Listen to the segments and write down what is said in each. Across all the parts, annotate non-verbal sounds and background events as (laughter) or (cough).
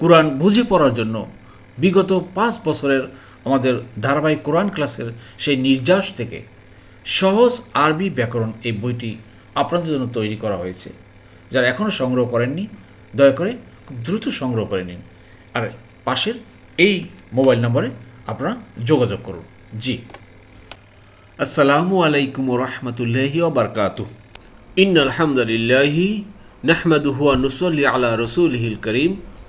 কোরআন বুঝে পড়ার জন্য বিগত পাঁচ বছরের আমাদের ধারাবাহিক কোরআন ক্লাসের সেই নির্যাস থেকে সহজ আরবি ব্যাকরণ এই বইটি আপনাদের জন্য তৈরি করা হয়েছে, যারা এখনও সংগ্রহ করেননি, দয়া করে খুব দ্রুত সংগ্রহ করে নিন। আর পাশের এই মোবাইল নম্বরে আপনারা যোগাযোগ করুন। জি। আসসালামু আলাইকুম রহমতুল্লাহি বারকাতু ইন আলহামদুলিল্লাহি নাহমাদুহুয়া নুসল্লি আলা রসুলহিল করিম।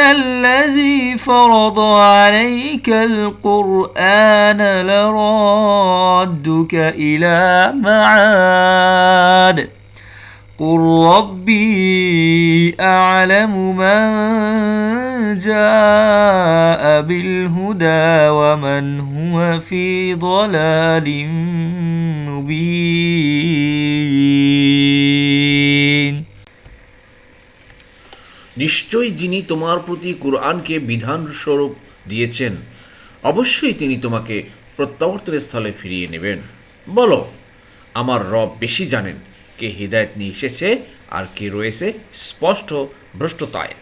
الذي فرض عليك القرآن لرادك إلى معاد قل ربي أعلم من جاء بالهدى ومن هو في ضلال مبين নিশ্চয়ই যিনি তোমার প্রতি কোরআনকে বিধান স্বরূপ দিয়েছেন অবশ্যই তিনি তোমাকে প্রত্যাবর্তনের স্থলে ফিরিয়ে নেবেন বলো আমার রব বেশি জানেন কে হৃদায়ত নিয়ে এসেছে আর কে রয়েছে স্পষ্ট ভ্রষ্টতায়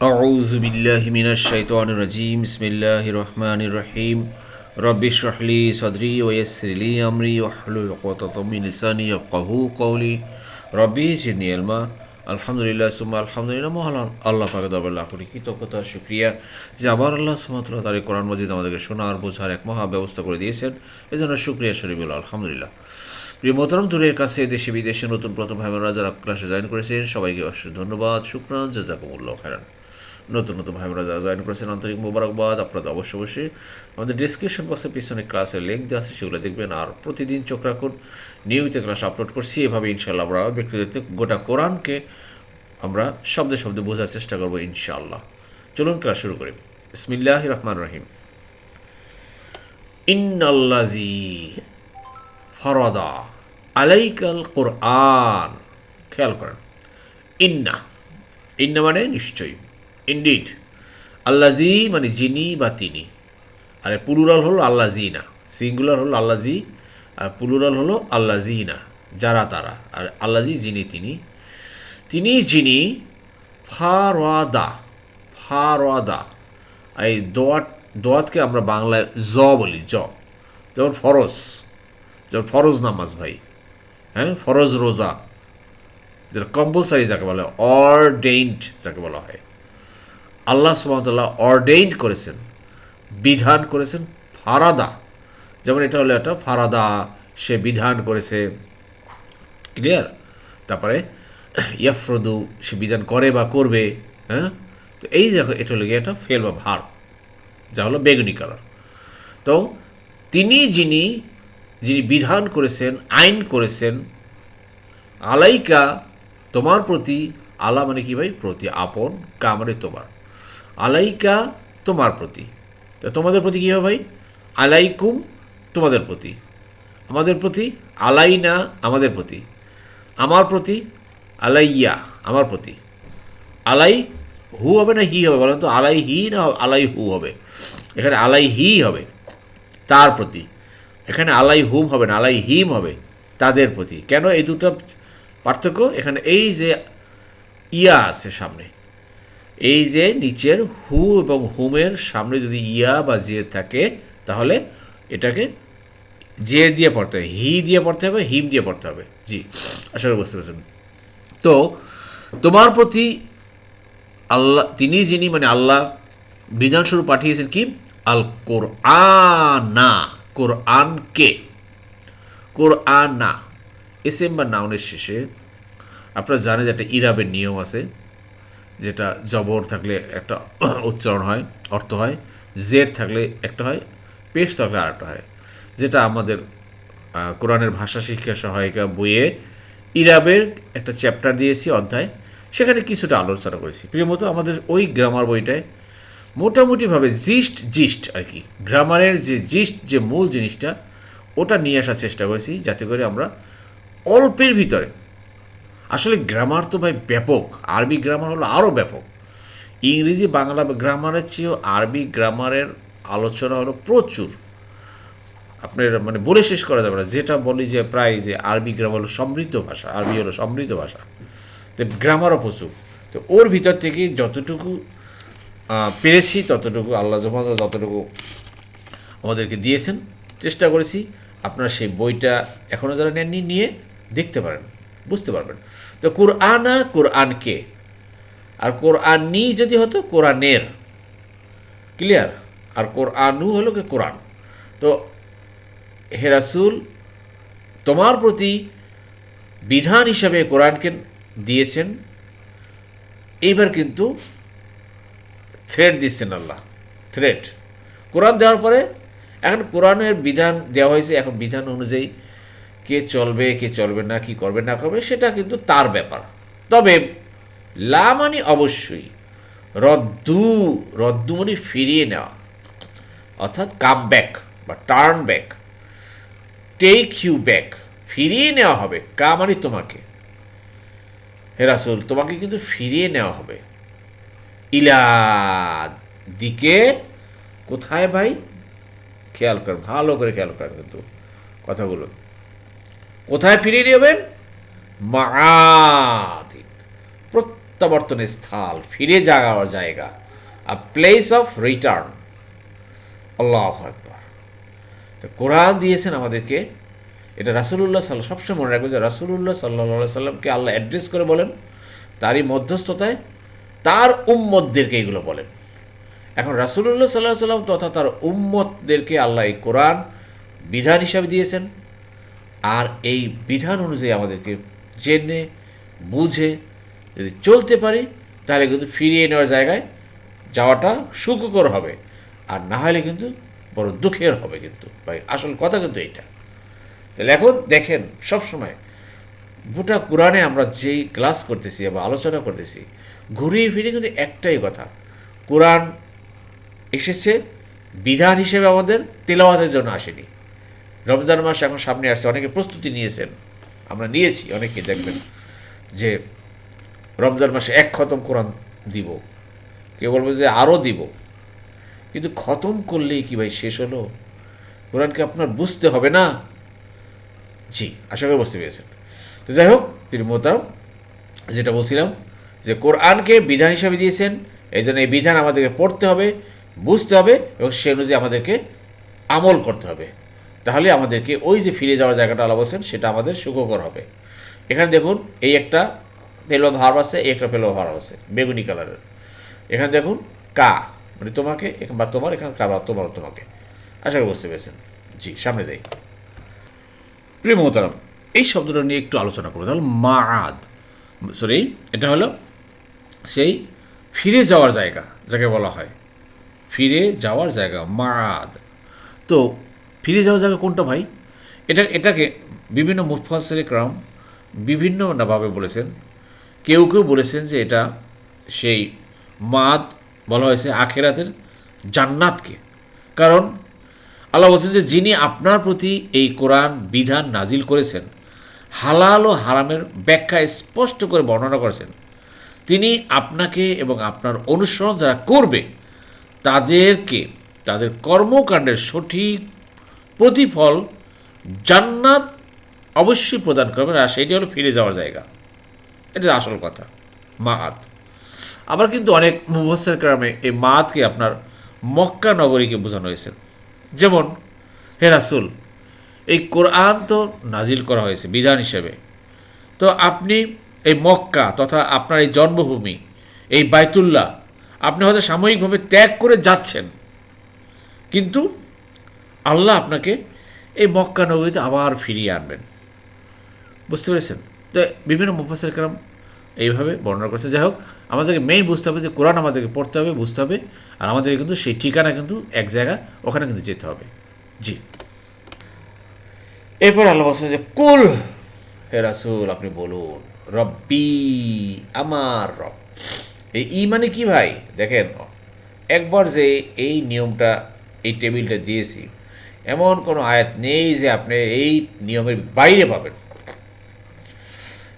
أعوذ بالله من الشيطان الرجيم بسم الله الرحمن الرحيم رب اشرح لي صدري ويسر لي أمري واحلل عقدة من لساني يفقهوا قولي ربي زدني علما আলহামদুলিল্লাহ, সুম্মা আলহামদুলিল্লাহ, মহান আল্লাহ পাকে দরবার লাভ করি কৃতজ্ঞতা সুক্রিয়া যে আবার আল্লাহ সুমাতুল্লাহ তার কোরআন মজিদ আমাদেরকে শোনার, বোঝার এক মহা ব্যবস্থা করে দিয়েছেন, এজন্য সুক্রিয়া শরীফুল্লাহ আলহামদুলিল্লাহ। প্রিয় মোহতারাম, দূরের কাছে, দেশে, বিদেশে নতুন প্রথম ভাই যারা ক্লাসে জয়েন করেছেন, সবাইকে অবশ্যই ধন্যবাদ, শুক্রান, জাজাকুমুল্লাহ খায়রান। নতুন নতুন ভাই বোনেরা যারা জয়েন করেছেন, আন্তরিক মোবারকবাদ। আপনাদের অবশ্যই অবশ্যই আমাদের ডিসক্রিপশন বক্সের পিছনে ক্লাসের লিঙ্ক দেওয়া আছে, সেগুলো দেখবেন। আর প্রতিদিন চোখ রাখুন, নিয়মিত ক্লাস আপলোড করছি। এভাবে ইনশাল্লাহ আমরা ব্যক্তিগত গোটা কোরআনকে আমরা শব্দে শব্দে বোঝার চেষ্টা করব ইনশাআল্লাহ। চলুন ক্লাস শুরু করি। বিসমিল্লাহ রহমান রহিম। ইন্নাল্লাজি ফরদা আলাইকাল কোরআন। খেয়াল করেন। ইন্না। ইন্না মানে নিশ্চয়ই। ইন্ডিড আল্লাজি মানে যিনি বা তিনি। আর পুলুরাল হলো আল্লাহ না সিঙ্গুলার হলো আল্লাজি আর পুলুরাল হলো আল্লাহ না যারা তারা। আর আল্লাজি যিনি তিনি। তিনি যিনি ফারওয়াদা ফারওয়াদা এই দোয়াত, দোয়াতকে আমরা বাংলায় জ বলি, জ। যেমন ফরজ যেমন ফরজ নামাজ ভাই। হ্যাঁ ফরজ রোজা। যেটা কম্পালসারি যাকে বলা হয় অরডেইন্ড যাকে বলা হয়। আল্লাহ সুমতল্লাহ অরডেইন্ড করেছেন, বিধান করেছেন ফারাদা। যেমন এটা হলো একটা ফারাদা, সে বিধান করেছে। ক্লিয়ার তারপরে ইয়াফরদু, সে বিধান করে বা করবে হ্যাঁ? তো এই দেখো এটা হলো গিয়ে একটা ফেল বা ভার, যা হলো বেগুনি কালার তো তিনি যিনি যিনি বিধান করেছেন, আইন করেছেন, আলাইকা তোমার প্রতি আলা মানে কি ভাই? প্রতি আপন কা মানে তোমার। আলাইকা তোমার প্রতি। তো তোমাদের প্রতি কী হবে ভাই? আলাইকুম তোমাদের প্রতি। আমাদের প্রতি আলাইনা আমাদের প্রতি। আমার প্রতি আলাইয়া আমার প্রতি। আলাই হু হবে না হি হবে? বলেন তো, আলাই হি না আলাই হু হবে। এখানে আলাই হি হবে তার প্রতি। এখানে আলাই হুম হবে না, আলাই হিম হবে তাদের প্রতি। কেন এই দুটো পার্থক্য? এখানে এই যে ইয়া আছে সামনে। এই যে নিচের হু এবং হুমের সামনে যদি ইয়া বা জে থাকে, তাহলে এটাকে জে দিয়ে পড়তে হবে, হি দিয়ে পড়তে হবে, হিম দিয়ে পড়তে হবে। জি করি বুঝতে পেরেছেন। তো তোমার প্রতি আল্লাহ, তিনি যিনি মানে আল্লাহ বিধানস্বরূপ পাঠিয়েছেন কি? আল কোরআনা, কোরআনকে, কোরআনা। এসএম বা নাউনের শেষে, আপনারা জানেন যে একটা ইরাবের নিয়ম আছে। যেটা জবর থাকলে একটা উচ্চারণ হয়, অর্থ হয় জেড থাকলে একটা হয়, পেশ থাকলে আরেকটা হয়। যেটা আমাদের কোরআনের ভাষা শিক্ষা সহায়িকা বইয়ে ইরাবের একটা চ্যাপ্টার দিয়েছি অধ্যায়, সেখানে কিছুটা আলোচনা করেছি। মতো, আমাদের ওই গ্রামার বইটায় মোটামুটিভাবে জিস্ট জিস্ট আর কি, গ্রামারের যে জিস্ট যে মূল জিনিসটা, ওটা নিয়ে আসার চেষ্টা করেছি, যাতে করে আমরা অল্পের ভিতরে আসলে গ্রামার তো ভাই ব্যাপক, আরবি গ্রামার হলো আরও ব্যাপক। ইংরেজি, বাংলা গ্রামারের চেয়েও আরবি গ্রামারের আলোচনা হলো প্রচুর। আপনার মানে বলে শেষ করা যাবে না, যেটা বলি যে প্রায় যে আরবি গ্রামার হলো সমৃদ্ধ ভাষা, আরবি হলো সমৃদ্ধ ভাষা। তো গ্রামারও প্রচুর। তো ওর ভিতর থেকে যতটুকু পেরেছি, ততটুকু আল্লাহ জমা যতটুকু আমাদেরকে দিয়েছেন, চেষ্টা করেছি, আপনারা সেই বইটা এখনও যারা নেননি, নিয়ে দেখতে পারেন। বুঝতে পারবেন। তো কোরআনা কোরআনকে, আর কোরআনই যদি হতো কোরআনের। ক্লিয়ার? আর কোরআনু হলো কি কোরআন? তো হেরাসুল তোমার প্রতি বিধান হিসাবে কোরআনকে দিয়েছেন। এইবার কিন্তু থ্রেড দিচ্ছেন আল্লাহ। থ্রেড কোরআন দেওয়ার পরে এখন কোরআনের বিধান দেওয়া হয়েছে, এখন বিধান অনুযায়ী কে চলবে কে চলবে না, কি করবে, না করবে, সেটা কিন্তু তার ব্যাপার। তবে লা মানে অবশ্যই রদ্দু রদ্দু মানে ফিরিয়ে নেওয়া, অর্থাৎ কাম ব্যাক বা turn back take you back ফিরিয়ে নেওয়া হবে। কা মানে তোমাকে। হেরাসুল তোমাকে কিন্তু ফিরিয়ে নেওয়া হবে। ইলা দিকে কোথায় ভাই? খেয়াল করেন ভালো করে খেয়াল করেন কিন্তু কথাগুলো। কোথায় ফিরিয়ে নেবেন মাদিন প্রত্যাবর্তনের স্থল, ফিরে যাওয়ার জায়গা। A place of return Allah একবার তো কোরআন দিয়েছেন আমাদেরকে। এটা রাসুলুল্লাহ সাল্লাহ সবসময় মনে রাখবেন যে রাসুলুল্লাহ সাল্লাহ সাল্লামকে আল্লাহ অ্যাড্রেস করে বলেন, তারই মধ্যস্থতায় তার উম্মতদেরকে এগুলো বলেন। এখন রাসুলুল্লাহ সাল্লাহ সাল্লাম তথা তার উম্মতদেরকে আল্লাহ এই কোরআন বিধান হিসাবে দিয়েছেন। আর এই বিধান অনুযায়ী আমাদেরকে জেনে, বুঝে যদি চলতে পারি, তাহলে কিন্তু ফিরিয়ে নেওয়ার জায়গায় যাওয়াটা সুখকর হবে। আর না হলে কিন্তু বড় দুঃখের হবে কিন্তু। ভাই, আসল কথা কিন্তু এইটা। তাহলে এখন দেখেন, সবসময় গোটা কোরআনে আমরা যেই ক্লাস করতেছি বা আলোচনা করতেছি, ঘুরিয়ে ফিরে কিন্তু একটাই কথা। কোরআন এসেছে, বিধান হিসেবে আমাদের তেলাওয়াতের জন্য আসেনি। রমজান মাস এখন সামনে আসছে, অনেকে প্রস্তুতি নিয়েছেন। আমরা নিয়েছি, অনেকে দেখবেন যে রমজান মাসে এক খতম কোরআন দিব, কেউ বলবে যে আরও দিব। কিন্তু খতম করলেই কি ভাই শেষ হলো? কোরআনকে আপনার বুঝতে হবে না? জি, আশা করি বুঝতে পেরেছেন। তো যাই হোক তিনি মোহতারাম, যেটা বলছিলাম যে কোরআনকে বিধান হিসাবে দিয়েছেন, এই জন্য এই বিধান আমাদেরকে পড়তে হবে, বুঝতে হবে এবং সে অনুযায়ী আমাদেরকে আমল করতে হবে। তাহলে আমাদেরকে ওই যে ফিরে যাওয়ার জায়গাটা আলা বলছেন, সেটা আমাদের সুখকর হবে। এখানে দেখুন, এই একটা পেল ভার আছে, এই একটা পেল ভার আছে, বেগুনি কালারের। এখানে দেখুন, কা মানে তোমাকে বা তোমার, এখানে কা বা তোমার, তোমাকে। আশা করি বুঝতে পেরেছেন। জি, সামনে যাই। প্রিয় মোহতারাম, এই শব্দটা নিয়ে একটু আলোচনা করব। তাহলে মাদ সরি, এটা হলো সেই ফিরে যাওয়ার জায়গা, যাকে বলা হয়। ফিরে যাওয়ার জায়গা মাদ তো ফিরে যাওয়ার জায়গা কোনটা ভাই? এটা, এটাকে বিভিন্ন মুফাসের ক্রাম বিভিন্ন ভাবে বলেছেন। কেউ কেউ বলেছেন যে এটা সেই মাদ বলা হয়েছে আখেরাতের জান্নাতকে। কারণ আল্লাহ বলছেন যে যিনি আপনার প্রতি এই কোরআন বিধান নাজিল করেছেন, হালাল ও হারামের ব্যাখ্যা স্পষ্ট করে বর্ণনা করেছেন, তিনি আপনাকে এবং আপনার অনুসরণ যারা করবে, তাদেরকে, তাদের কর্মকাণ্ডের সঠিক প্রতিফল জান্নাত অবশ্যই প্রদান করবেন আর সেটি হলো ফিরে যাওয়ার জায়গা। এটা আসল কথা মাহাত আবার কিন্তু অনেক মুবসের কারণে এই মাহাতকে আপনার মক্কা নগরীকে বোঝানো হয়েছে। যেমন, হে রাসুল, এই কোরআন তো নাজিল করা হয়েছে, বিধান হিসেবে। তো আপনি এই মক্কা তথা আপনার এই জন্মভূমি, এই বাইতুল্লাহ, আপনি হয়তো সাময়িকভাবে ত্যাগ করে যাচ্ছেন। কিন্তু আল্লাহ আপনাকে এই মক্কা নগরীতে আবার ফিরিয়ে আনবেন। বুঝতে পেরেছেন? তো বিভিন্ন মুফাসের কালাম এইভাবে বর্ণনা করছে। যাই হোক, আমাদেরকে মেইন বুঝতে হবে যে কোরআন আমাদেরকে পড়তে হবে, বুঝতে হবে। আর আমাদেরকে কিন্তু সেই ঠিকানা কিন্তু এক জায়গা, ওখানে কিন্তু যেতে হবে। জি। এরপর আল্লাহ বলছে যে, কুল, হে রাসুল, আপনি বলুন, রব্বি আমার রব। এই ই মানে কি ভাই? দেখেন, একবার যে এই নিয়মটা, এই টেবিলটা দিয়েছি এমন কোনো আয়াত নেই যে আপনি এই নিয়মের বাইরে পাবেন।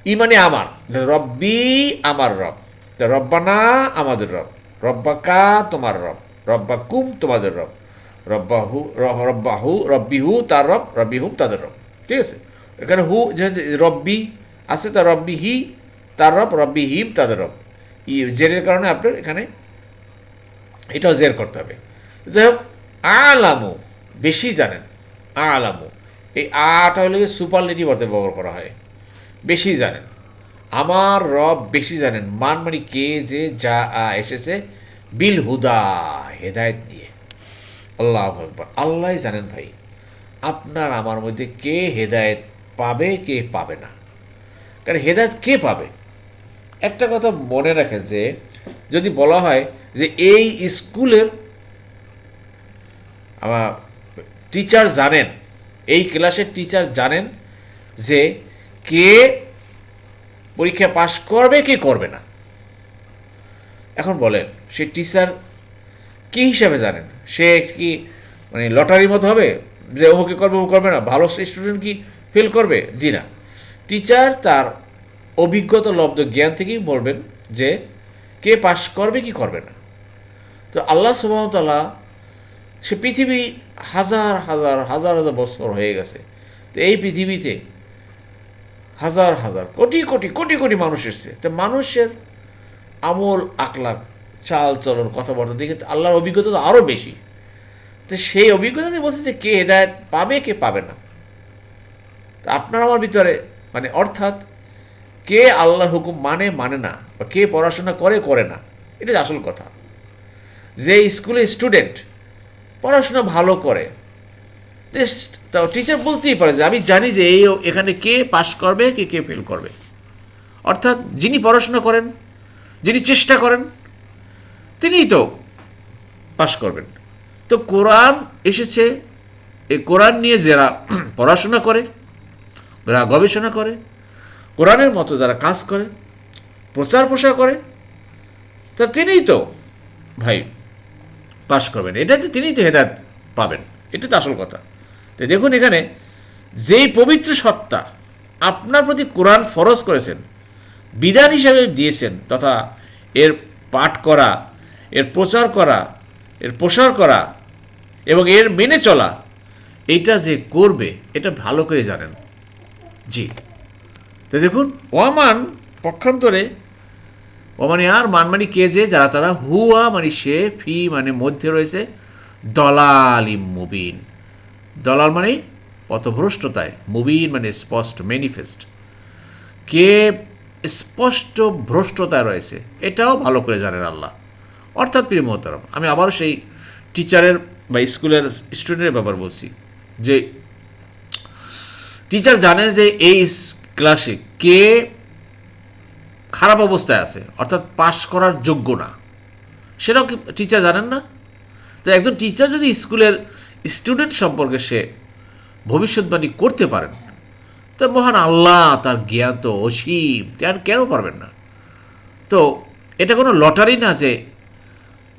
ই মানে আমার, রব্বি আমার রব তো রব্বানা আমাদের রব, রব্বাকা তোমার রব, রব্বাকুম তোমাদের রব, রব্বাহু রব্বাহু, রব্বিহু তার রব, রব্বিহুম তাদের রব। ঠিক আছে? এখানে হু যে রব্বি আছে তার রব্বি হি তার রব রব্বি হিম তাদের রব। ই জেরের কারণে আপনার এখানে এটাও জের করতে হবে। যাই হোক, আলামু বেশি জানেন। আ আলামু। এই আটা হলে সুপার সুপারলেটিভ অর্থে ব্যবহার করা হয়, বেশি জানেন। আমার রব বেশি জানেন। মান মানে কে, যে, যা, আ এসেছে বিল হুদা, হেদায়েত দিয়ে আল্লাহ আকবর। আল্লাহ জানেন ভাই, আপনার আমার মধ্যে কে হেদায়েত পাবে, কে পাবে না। কারণ হেদায়েত কে পাবে? একটা কথা মনে রাখেন যে, যদি বলা হয় যে এই স্কুলের, আমার টিচার জানেন, এই ক্লাসের টিচার জানেন যে কে পরীক্ষা পাশ করবে, কে করবে না। এখন বলেন, সে টিচার কী হিসাবে জানেন? সে কি মানে লটারির মতো হবে? যে ওকে করবে, ও করবে না। ভালো স্টুডেন্ট কি ফেল করবে? জি না। টিচার তার অভিজ্ঞতা, লব্ধ জ্ঞান থেকেই বলবেন যে কে পাশ করবে, কি করবে না। তো আল্লাহ সুবাহতাল্লাহ সে পৃথিবী হাজার হাজার হাজার হাজার বছর হয়ে গেছে। তো এই পৃথিবীতে হাজার হাজার, কোটি কোটি কোটি কোটি মানুষ এসছে। তো মানুষের আমল আকলাক চাল, চলন, কথাবার্তা দেখে আল্লাহর অভিজ্ঞতা তো আরও বেশি। তো সেই অভিজ্ঞতাতে বলছে যে কে হেদায়ত পাবে, কে পাবে না। তো আপনার আমার ভিতরে মানে অর্থাৎ কে আল্লাহর হুকুম মানে মানে না, বা কে পড়াশোনা করে করে না এটা আসল কথা। যে স্কুলে স্টুডেন্ট পড়াশোনা ভালো করে। টিচার বলতেই পারে যে, আমি জানি যে এই এখানে কে পাশ করবে, কে কে ফেল করবে। অর্থাৎ যিনি পড়াশোনা করেন, যিনি চেষ্টা করেন, তিনিই তো পাশ করবেন। তো কোরআন এসেছে, এই কোরআন নিয়ে যারা (clears throat) পড়াশোনা করে, যারা গবেষণা করে, কোরআনের মতো যারা কাজ করে প্রচার প্রসার করে, তা তিনিই তো, ভাই। পাশ করবেন। এটা তো তিনিই তো হেদায়ত পাবেন, এটা তো আসল কথা। তো দেখুন এখানে, যেই পবিত্র সত্তা আপনার প্রতি কোরআন ফরজ করেছেন, বিধান হিসাবে দিয়েছেন, তথা এর পাঠ করা, এর প্রচার করা, এর প্রসার করা, এবং এর মেনে চলা এইটা যে করবে, এটা ভালো করে জানেন। জি। তো দেখুন, ওয়ামান পক্ষান্তরে ও মানে আর মান মানে কে যে, যারা তারা হুয়া মানে সে, ফি মানে মধ্যে রয়েছে দলালিম মুবিন। দলাল মানে পথভ্রষ্টতায়, মুবিন মানে স্পষ্ট ম্যানিফেস্ট কে স্পষ্ট ভ্রষ্টতায় রয়েছে, এটাও ভালো করে জানেন আল্লাহ। অর্থাৎ প্রিয় মোহতারাম, আমি আবারও সেই টিচারের বা স্কুলের স্টুডেন্টের ব্যাপার বলছি, যে টিচার জানে যে এই ক্লাসে কে খারাপ অবস্থায় আছে, অর্থাৎ পাশ করার যোগ্য না। সেটাও কি টিচার জানেন না? তো একজন টিচার যদি স্কুলের স্টুডেন্ট সম্পর্কে সে ভবিষ্যৎবাণী করতে পারেন, তো মহান আল্লাহ তার জ্ঞান তো অসীম কেন কেন পারবেন না? তো এটা কোনো লটারি না যে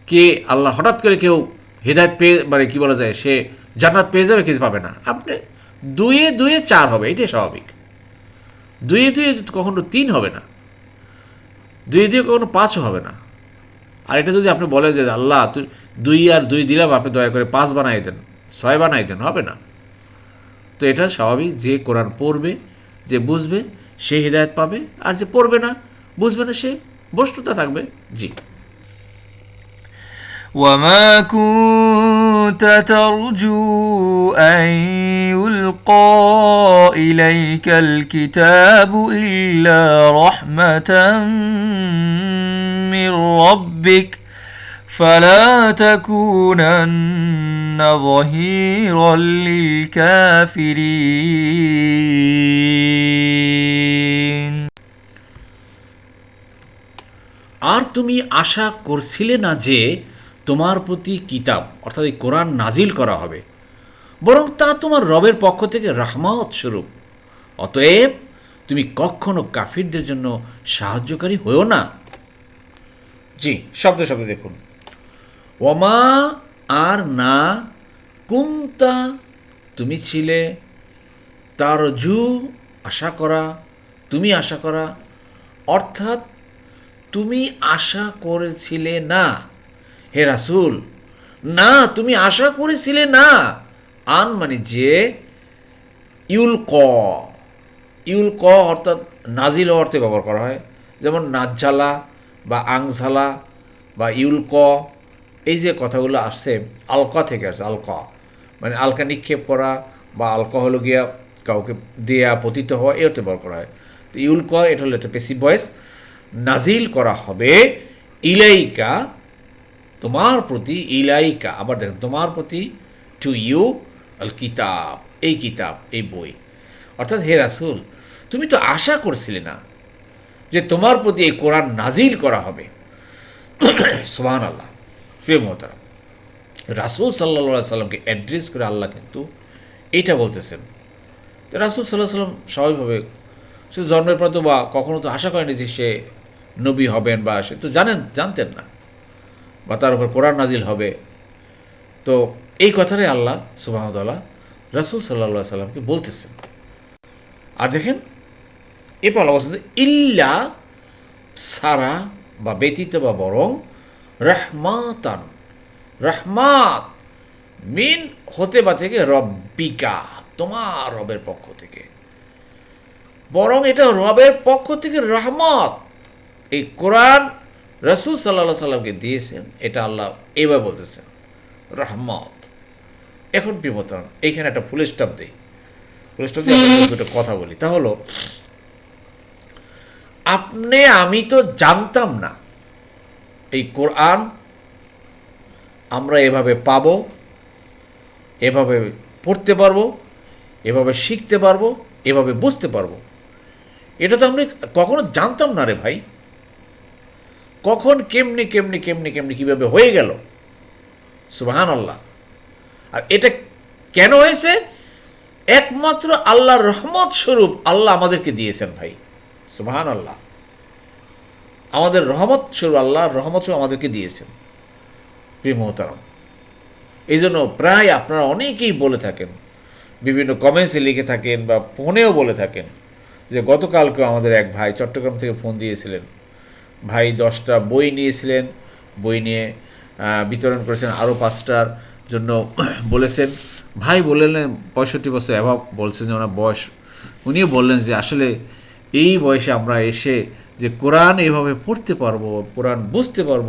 কে আল্লাহ হঠাৎ করে কেউ হেদায়ত পেয়ে মানে কী বলা যায়, সে জান্নাত পেয়ে যাবে, কিছু পাবে না। আপনি দুয়ে দুয়ে চার হবে, এটাই স্বাভাবিক। দুয়ে দুয়ে কখনো তিন হবে না। দুই দিয়ে কখনো পাঁচও হবে না। আর এটা যদি আপনি বলেন যে আল্লাহ, তুই দুই আর দুই দিলাম, আপনি দয়া করে পাঁচ বানাই দেন, ছয় বানাই দেন, হবে না। তো এটা স্বাভাবিক যে কোরআন পড়বে, যে বুঝবে, সে হৃদায়ত পাবে, আর যে পড়বে না, বুঝবে না সে, বস্তুতা থাকবে, জি। ওয়ামাকু كنت ترجو أن يلقى إليك الكتاب إلا رحمة من ربك فلا تكونن ظهيرا للكافرين আর তুমি আশা করছিলে না যে তোমার প্রতি কিতাব, অর্থাৎ এই কোরআন নাজিল করা হবে। বরং তা তোমার রবের পক্ষ থেকে রাহমাত স্বরূপ। অতএব তুমি কখনো কাফিরদের জন্য সাহায্যকারী হয়েও না। জি, শব্দ শব্দ দেখুন। ওমা আর না কুমতা, তুমি ছিলে তার জু আশা করা, তুমি আশা করা, অর্থাৎ তুমি আশা করেছিলে না। হে রাসূল, না, তুমি আশা করেছিলে না। আন মানে যে ইউল ক ইউল ক অর্থাৎ নাজিল অর্থে ব্যবহার করা হয়। যেমন নাজ্জালা বা আংঝালা বা ইউল ক এই যে কথাগুলো আসছে, আলকা থেকে আসছে, আলকা। মানে আলকা নিক্ষেপ করা বা আলকা হলো গিয়া কাউকে দেয়া, পতিত হওয়া অর্থে ব্যবহার করা হয়। তো ইউল ক এটা হলো একটা পেসিভ ভয়েস নাজিল করা হবে ইলাইকা তোমার প্রতি ইলাইকা, আবার দেখেন, তোমার প্রতি টু ইউ আল কিতাব, এই কিতাব, এই বই। অর্থাৎ হে রাসুল, তুমি তো আশা করছিলে না যে তোমার প্রতি এই কোরআন নাজিল করা হবে। সোহান আল্লাহ প্রিয় মহতারা রাসুল সাল্লা সাল্লামকে অ্যাড্রেস করে আল্লাহ কিন্তু এইটা বলতেছেন। তো রাসুল সাল্লাহ সাল্লাম স্বাভাবিকভাবে, সে জন্মের পর তো বা কখনো তো আশা করেনি যে সে নবী হবেন বা সে তো জানেন, জানতেন না। বা তার উপর কোরআন নাজিল হবে। তো এই কথাটাই আল্লাহ সুবাহতাল্লাহ রাসুল সাল্লা সাল্লামকে বলতেছেন। আর দেখেন এরপর আল্লাহ ইল্লা সারা বা ব্যতীত বা বরং রহমাতান, রহমাত মিন হতে বা থেকে রব্বিকা, তোমার রবের পক্ষ থেকে। বরং এটা রবের পক্ষ থেকে রহমত। এই কোরআন রসুল সাল্লাহ সাল্লামকে দিয়েছেন, এটা আল্লাহ এবার বলতেছেন, রহমত। এখন প্রিমতন এইখানে একটা ফুল স্টপ দিই। ফুল স্টপ দিয়ে দুটো কথা বলি। তা হলো, আপনি, আমি তো জানতাম না এই কোরআন, আমরা এভাবে পাবো, এভাবে পড়তে পারব, এভাবে শিখতে পারব, এভাবে বুঝতে পারব। এটা তো আমরা কখনো জানতাম না রে ভাই। কখন কেমনি কেমনি কেমনি কেমনি কীভাবে হয়ে গেল? সুবাহান আল্লাহ আর এটা কেন হয়েছে? একমাত্র আল্লাহর রহমত স্বরূপ আল্লাহ আমাদেরকে দিয়েছেন ভাই। সুবাহান আল্লাহ আমাদের রহমত স্বরূপ আল্লাহ, রহমত স্বরূপ আমাদেরকে দিয়েছেন। প্রিয় মহতারাম এই জন্য প্রায় আপনারা অনেকেই বলে থাকেন, বিভিন্ন কমেন্টসে লিখে থাকেন বা ফোনেও বলে থাকেন যে গতকালকেও আমাদের এক ভাই চট্টগ্রাম থেকে ফোন দিয়েছিলেন। ভাই দশটা বই নিয়েছিলেন, বই নিয়ে বিতরণ করেছেন আরও পাঁচটার জন্য বলেছেন। ভাই বললেন পঁয়ষট্টি বছর অ্যাভাব বলছেন যে ওনার বয়স। উনিও বললেন যে আসলে এই বয়সে আমরা এসে যে কোরআন এইভাবে পড়তে পারব, কোরআন বুঝতে পারব,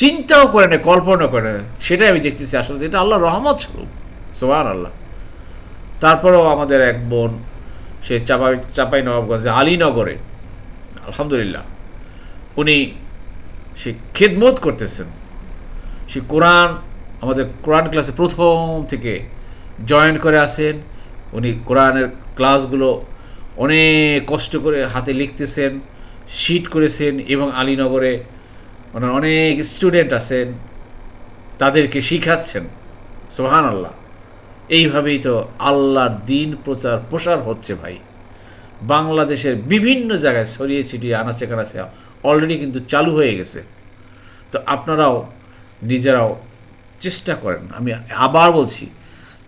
চিন্তাও করে না কল্পনা করে না সেটাই আমি দেখতেছি। আসলে এটা আল্লাহ রহমত স্বরূপ সোহান আল্লাহ তারপরেও আমাদের এক বোন, সে চাপাই চাপাই নবাবগঞ্জে আলীনগরে, আলহামদুলিল্লাহ। উনি সে খেদমত করতেছেন। সে কোরআন, আমাদের কোরআন ক্লাসে প্রথম থেকে জয়েন করে আসেন। উনি কোরআনের ক্লাসগুলো অনেক কষ্ট করে হাতে লিখতেছেন, শিট করেছেন এবং আলীনগরে ওনার অনেক স্টুডেন্ট আছেন, তাদেরকে শিখাচ্ছেন। সোহান আল্লাহ এইভাবেই তো আল্লাহর দিন প্রচার প্রসার হচ্ছে ভাই। বাংলাদেশের বিভিন্ন জায়গায় ছড়িয়ে ছিটিয়ে আনাচে কানাচে অলরেডি কিন্তু চালু হয়ে গেছে। তো আপনারাও, নিজেরাও চেষ্টা করেন। আমি আবার বলছি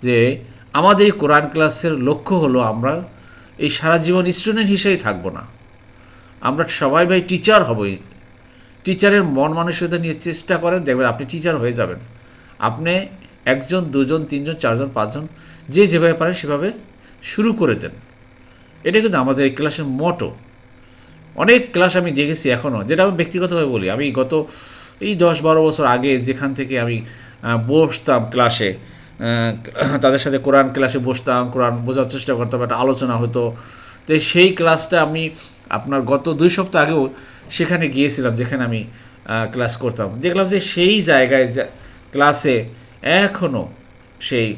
যে, আমাদের এই কোরআন ক্লাসের লক্ষ্য হলো আমরা এই সারা জীবন স্টুডেন্ট হিসেবেই থাকব না। আমরা সবাই ভাই টিচার হবই টিচারের মন মানসিকতা নিয়ে চেষ্টা করেন, দেখবেন আপনি টিচার হয়ে যাবেন। আপনি একজন, দুজন, তিনজন, চারজন, পাঁচজন, যে যেভাবে পারেন সেভাবে শুরু করে দেন। এটা কিন্তু আমাদের এই ক্লাসের মটো অনেক ক্লাস আমি দেখেছি এখনও যেটা আমি ব্যক্তিগতভাবে বলি। আমি গত এই দশ বারো বছর আগে যেখান থেকে আমি বসতাম ক্লাসে তাদের সাথে কোরআন ক্লাসে বসতাম, কোরআন বোঝার চেষ্টা করতাম, একটা আলোচনা হতো। তো সেই ক্লাসটা আমি আপনার গত দুই সপ্তাহ আগেও সেখানে গিয়েছিলাম, যেখানে আমি ক্লাস করতাম। দেখলাম যে সেই জায়গায় ক্লাসে এখনও সেই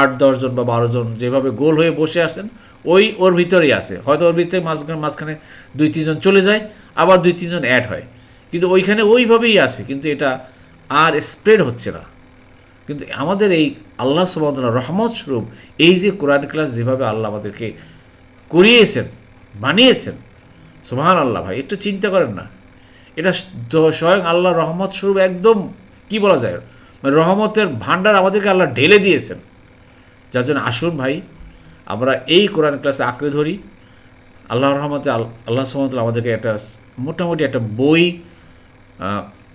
আট দশজন বা বারো জন যেভাবে গোল হয়ে বসে আসেন ওই ওর ভিতরেই আছে। হয়তো ওর ভিতরে মাঝখানে মাঝখানে দুই, তিনজন চলে যায়, আবার দুই, তিনজন অ্যাড হয়। কিন্তু ওইখানে ওইভাবেই আছে, কিন্তু এটা আর স্প্রেড হচ্ছে না। কিন্তু আমাদের এই আল্লাহ সুবাহতাল্লাহ রহমত স্বরূপ, এই যে কোরআন ক্লাস যেভাবে আল্লাহ আমাদেরকে করিয়েছেন, বানিয়েছেন সুবাহান আল্লাহ ভাই, একটু চিন্তা করেন না। এটা স্বয়ং আল্লাহ রহমত স্বরূপ একদম, কি বলা যায়? মানে রহমতের ভাণ্ডার আমাদেরকে আল্লাহ ঢেলে দিয়েছেন। যার জন্য আসুন ভাই আমরা এই কোরআন ক্লাসে আঁকড়ে ধরি। আল্লাহ রহমতে, আল- আল্লাহ সুমতলা আমাদেরকে একটা মোটামুটি একটা বই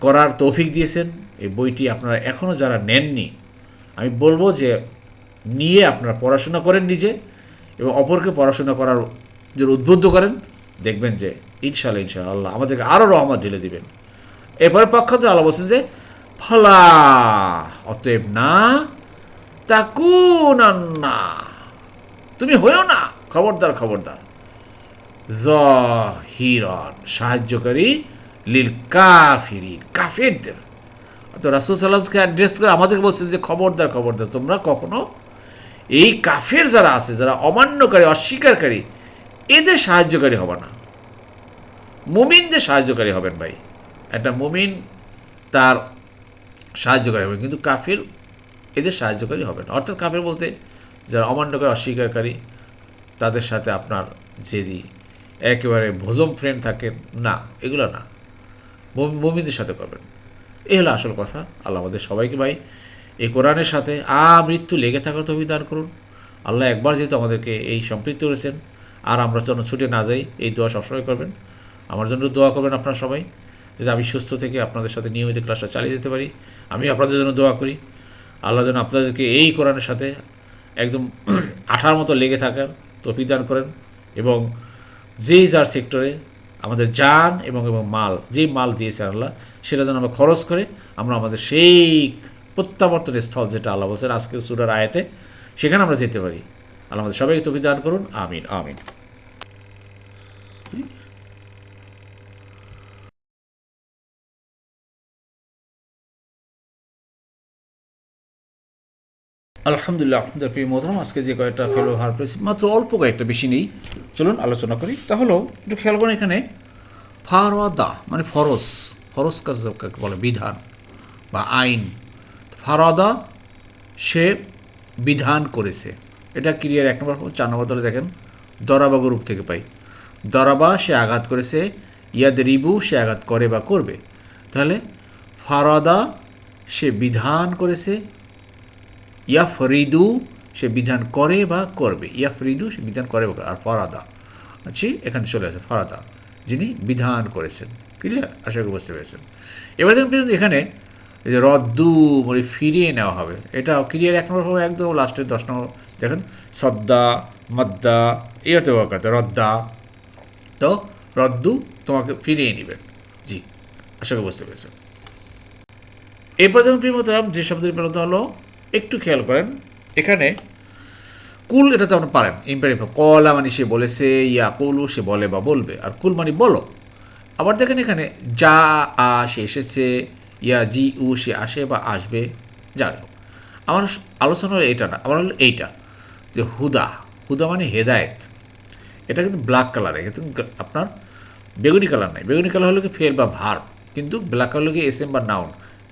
করার তৌফিক দিয়েছেন। এই বইটি আপনারা এখনও যারা নেননি, আমি বলব যে নিয়ে আপনারা পড়াশোনা করেন নিজে এবং অপরকে পড়াশোনা করার যদি উদ্বুদ্ধ করেন। দেখবেন যে ইনশাল্লাহ ইনশাআল্লাহ আমাদেরকে আরও রহমত ঢেলে দিবেন। এরপরে পক্ষান্তর আল্লাহ বলছেন যে, ফলা, অতএব না, তাকুনান্না। তুমি হয়েও না, খবরদার খবরদার। জহিরন, সাহায্যকারী লিল কাফিরিন, কাফেরদের। তো রাসুল সাল্লামকে অ্যাড্রেস করে আমাদেরকে বলছে যে, খবরদার খবরদার, তোমরা কখনো এই কাফের যারা আছে, যারা অমান্যকারী, অস্বীকারী, এদের সাহায্যকারী হবে না। মুমিনদের সাহায্যকারী হবেন ভাই। একটা মুমিন তার সাহায্যকারী হবে, কিন্তু কাফের এদের সাহায্যকারী হবে না। অর্থাৎ কাফের বলতে যারা অমান্যকারী, অস্বীকারী, তাদের সাথে আপনার যদি একেবারে ভোজম ফ্রেন্ড থাকেন। না, এগুলো না। মমি- মমিনদের সাথে করবেন। এই হলো আসল কথা। আল্লাহ আমাদের সবাইকে ভাই, এই কোরআনের সাথে আ মৃত্যু লেগে থাকার তো দান করুন। আল্লাহ একবার যেহেতু আমাদেরকে এই সম্পৃক্ত করেছেন, আর আমরা যেন ছুটে না যাই, এই দোয়া সবসময় করবেন। আমার জন্য দোয়া করবেন আপনারা সবাই, যাতে আমি সুস্থ থেকে আপনাদের সাথে নিয়মিত ক্লাসটা চালিয়ে যেতে পারি। আমি আপনাদের জন্য দোয়া করি। আল্লাহ যেন আপনাদেরকে এই কোরআনের সাথে একদম (clears throat) আঠার মতো লেগে থাকার তফিক দান করেন এবং যে যার সেক্টরে আমাদের যান এবং এবং মাল যেই মাল দিয়েছে আল্লাহ, সেটা যেন আমরা খরচ করে আমরা আমাদের সেই প্রত্যাবর্তনের স্থল যেটা আল্লাহ বলছেন, আজকের সুরার আয়াতে, সেখানে আমরা যেতে পারি। আল্লাহ আমাদের সবাইকে দান করুন। আমিন আমিন। আলহামদুলিল্লাহ আপনাদের প্রিয় মধুরম আজকে যে কয়েকটা ফেলো হার পেয়েছি, মাত্র অল্প কয়েকটা, বেশি নেই। চলুন, আলোচনা করি। তাহলেও একটু খেয়াল করেন এখানে ফারওয়াদা মানে ফরস ফরস কাজ বলে, বিধান বা আইন। ফারওয়াদা সে বিধান করেছে। এটা ক্রিয়ার এক নম্বর চার নম্বর দলে দেখেন দরাবা রূপ থেকে পাই। দরাবা সে আঘাত করেছে ইয়াদ রিবু সে আঘাত করে বা করবে। তাহলে, ফারাদা সে বিধান করেছে ইয়াফরিদু, সে বিধান করে বা করবে। ইয়াফরিদু, সে বিধান করে বা আর ফরাদা আচ্ছা এখানে চলে আসে ফরাদা, যিনি বিধান করেছেন। ক্লিয়ার আশা করি বুঝতে পেরেছেন। এবার দেখুন এখানে যে রদ্দু মানে ফিরিয়ে নেওয়া হবে এটা ক্লিয়ার এক নম্বর একদম লাস্টের দশ নম্বর, দেখেন, সদ্দা, মদ্দা, এই হতে কথা, রদ্দা। তো রদ্দু তোমাকে ফিরিয়ে নেবেন জি, আশা করি বুঝতে পেরেছেন। এরপর যেমন প্রিয়তরাম যে শব্দের বিরত হলো একটু খেয়াল করেন, এখানে কুল এটা তো আপনি পারেন ইম্পারেটিভ কলা মানে সে বলেছে, ইয়া কৌলু সে বলে বা বলবে, আর কুল মানে বলো। আবার দেখেন এখানে যা, আ সে এসেছে, ইয়া জি, উ সে আসে বা আসবে, যাই হোক। আমার আলোচনা হলো এটা না, আমার হলো এইটা, যে হুদা হুদা মানে হেদায়েত। এটা কিন্তু ব্ল্যাক কালারে কিন্তু আপনার বেগুনি কালার নাই। বেগুনি কালার হলো কি ফের বা ভার, কিন্তু ব্ল্যাক কালার হলো কি এস এম বা নাউন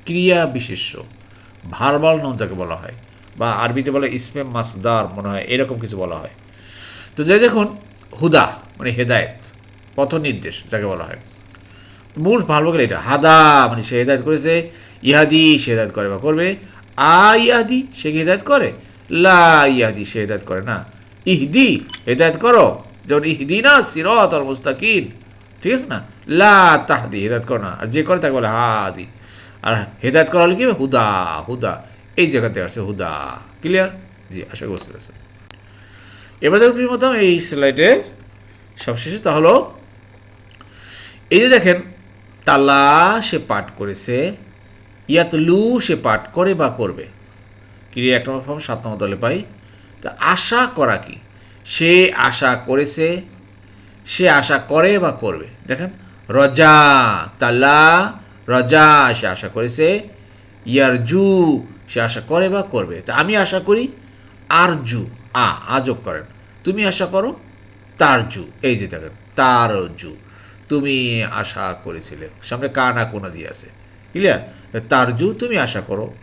ক্রিয়া বিশেষ্য। ভারবাল নাউন যাকে বলা হয়, বা আরবিতে বলে ইসমে মাসদার মনে হয়, এরকম কিছু বলা হয়। তো যাই দেখুন, হুদা মানে হেদায়েত পথ নির্দেশ যাকে বলা হয়। মূল ভালো গেলে এটা, হাদা মানে সে হেদায়ত করেছে ইহাদি সে হেদায়ত করে বা করবে, আ ইয়াদি সে কি হেদায়ত করে, লা ইয়াদি সে হেদায়ত করে না। ইহদি হেদায়ত করো, যেমন ইহদি না সিরত আল মুস্তাকিন ঠিক আছে না? লা তাহদি হেদায়ত করো না, আর যে করে তাকে বলে হাদি। আর হেদায়ত করা হলে কি? হুদা হুদা। এই জায়গাতে আসছে হুদা। ক্লিয়ার জি, আশা করি বুঝতে পেরেছেন। এবার দেখুন প্রিয়তম, এই স্লাইডে সবশেষে তা হলো, এই যে দেখেন, তালা সে পাঠ করেছে, ইয়াতলু সে পাঠ করে বা করবে। ক্রিয়া এক নম্বর ফর্ম, সাত নম্বর দলে পাই। তা আশা করা কি? সে আশা করেছে, সে আশা করে বা করবে। দেখেন, রজা, তালা রজা, সে আশা করেছে। ইয়ারজু, সে আশা করে বা করবে। তা আমি আশা করি আরজু। আ আজব করেন। তুমি আশা করো? তারজু। এই যে দেখেন, তারজু। তুমি আশা করেছিলে। সামনে কানা কোনা দিয়ে আছে। ক্লিয়ার তারজু, তুমি আশা করো।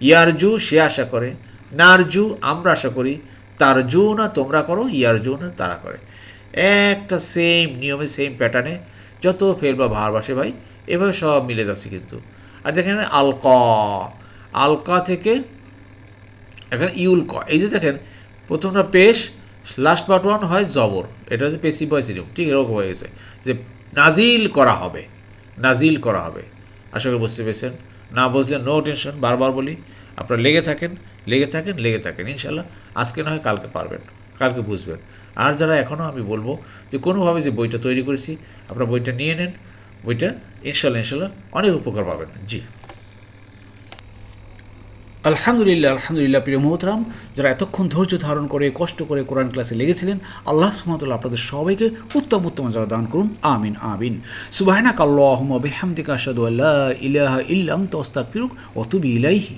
ইয়ারজু, সে আশা করে। নারজু, আমরা আশা করি। তারজু না তোমরা করো, ইয়ারজু না তারা করে। একটা সেম নিয়মে সেম প্যাটার্নে যত ফেল বা ভার বাসে ভাই এভাবে সব মিলে যাচ্ছে কিন্তু। আর দেখেন আলকা আলকা থেকে এখানে ইউল ক এই যে দেখেন, প্রথমটা পেশ লাস্ট পার্ট ওয়ান হয় জবর। এটা হচ্ছে পেসিভ ভয়েস ইডিয়ম ঠিক এরকম হয়ে গেছে যে নাজিল করা হবে, নাজিল করা হবে। আশা করি বুঝতে পেরেছেন। না বুঝলে নো টেনশন বারবার বলি, আপনারা লেগে থাকেন লেগে থাকেন লেগে থাকেন ইনশাল্লাহ আজকে না হয় কালকে পারবেন, কালকে বুঝবেন। আর যারা এখনও আমি বলব যে কোনোভাবে যে বইটা তৈরি করেছি, আপনারা বইটা নিয়ে নেন বইটা ইনশাল্লাহ ইনশাল্লাহ অনেক উপকার পাবেন। জি। আলহামদুলিল্লাহ আলহামদুলিল্লাহ, প্রিয় মোহতরাম, যারা এতক্ষণ ধৈর্য ধারণ করে, কষ্ট করে কোরআন ক্লাসে লেগেছিলেন, আল্লাহ সুমতুল্লাহ আপনাদের সবাইকে উত্তম উত্তম জায়গা দান করুন। আমিন আমিন। সুবাহনা কাল্লাহম বেহামদিকা আসাদু আল্লাহ ইলাহা ইল্লাং তস্তাক ফিরুক অতুবি ইলাইহি।